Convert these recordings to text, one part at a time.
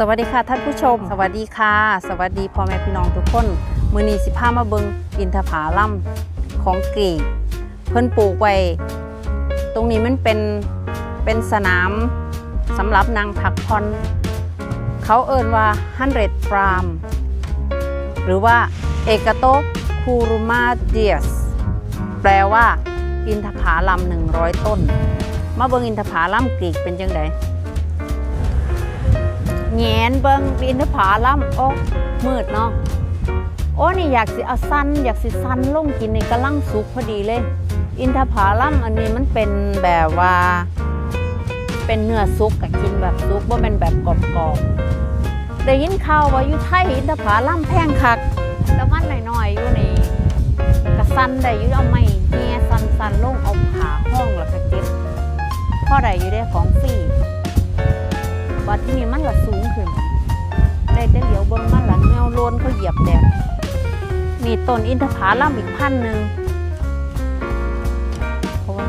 สวัสดีค่ะท่านผู้ชม สวัสดีค่ะ สวัสดีพ่อแม่พี่น้องทุกคนมือนีสิพามาเบิงอินทผาลัมของกรีกเพิ่นปลูกไว้ ตรงนี้มันเป็นเป็นสนามสำหรับนางพักผ่อนเขาเอิ้นว่าฮันเรดฟรามหรือว่าเอกโตคูรุมาเดียสแปลว่าอินทผาลัม100 ต้น มาเบิงอินทผาลัมกรีกเป็นจังได แงนเบิงอินทผาลัมโอ้มืดเนาะโอ้นี่อยากสิเอาสั้นอยากสิสั้นลงกินในกระลังสุกพอดีเลย อินทผาลัมอันนี้มันเป็นแบบว่า เป็นเนื้อซุกกับกินแบบซุกว่าเป็นแบบกรอบๆได้ยินข่าวว่าอยู่ไทยอินทผาลัมแพงคักแต่มันหน่อยๆอยู่นี่กระสันได้อยู่เอาไม่เงี้ยสันสันๆลงเอาขาห้องแล้วก็เก็บพ่อได้อยู่ได้ของฟรี วัดที่นี่มันละสูงขึ้น ได้แต่เหลียวเบิ่งมันละเงาโลนเขาเหยียบแดดมีต้นอินทผลัมอีกพันหนึ่งเพราะว่า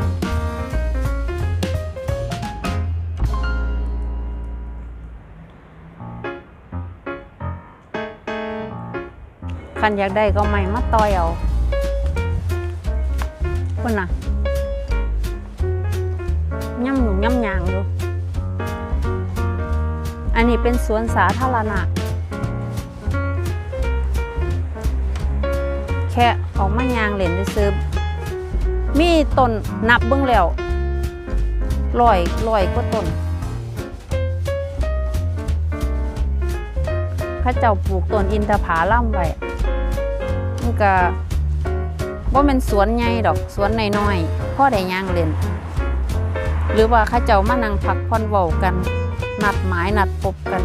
คันอยากได้ก็ไม่มาต่อยเอาคนน่ะย่ำหนูย่ำยาง นี้เป็นสวนสาธารณะ แค่ออกมายางเล่นซื้อมีต้นนับเบื้องแล้วลอยลอยก็ต้นข้าเจ้าปลูกต้นอินทผาล่ำไว้มันก็ว่าเป็นสวนใหญ่ดอกสวนน้อยๆพ่อได้ยางเล่นหรือว่าข้าเจ้ามานั่งพักผ่อนเว้ากัน นัดหมายนัดพบกัน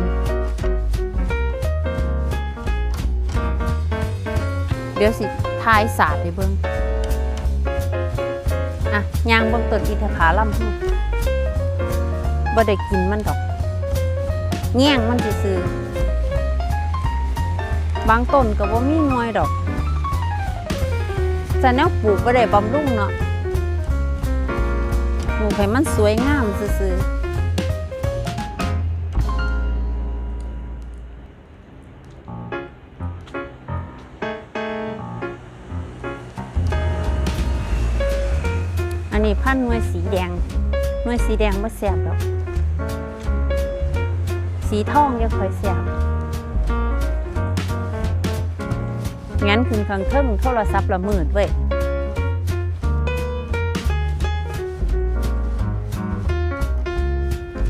เดี๋ยวสิทายศาสตร์ไปเบิ้งอะยางเบิ้งต้นอินทผลัมบ่ได้กินมันดอก แง่งมันซื่อบางต้นก็บ่มีน่วยดอกแต่แนวปลูกบ่ได้บำรุงเนาะปลูกให้มันสวยงามซื่อๆ อันนี้พันหน่วยสีแดงหน่วยสีแดงไม่แสบหรอก สีทองยังค่อยแสบงั้นคืนข้างเทิงโทรศัพท์ละหมื่นเว้ย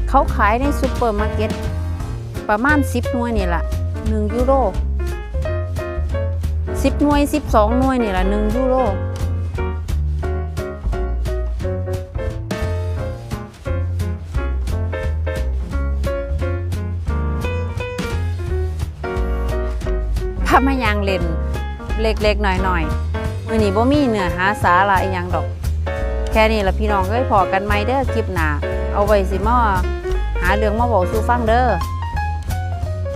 เขาขายในซูเปอร์มาร์เก็ตประมาณ 10หน่วยนี่แหละ1ยูโร10หน่วย 12หน่วยนี่แหละ1ยูโรามายางเล่นเล็กๆหน่อยๆมื้อนี้บ่มีเนื้อหาสาระอีหยังดอก แค่นี้ละพี่น้องเอ้ยพอกันไหมเด้อคลิปหน้าเอาไว้สิมาหาเรื่องมาบอกสู่ฟังเด้อ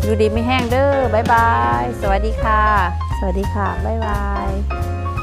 อยู่ดีไม่แห้งเด้อบ๊ายบาย สวัสดีค่ะ สวัสดีค่ะ บ๊ายบาย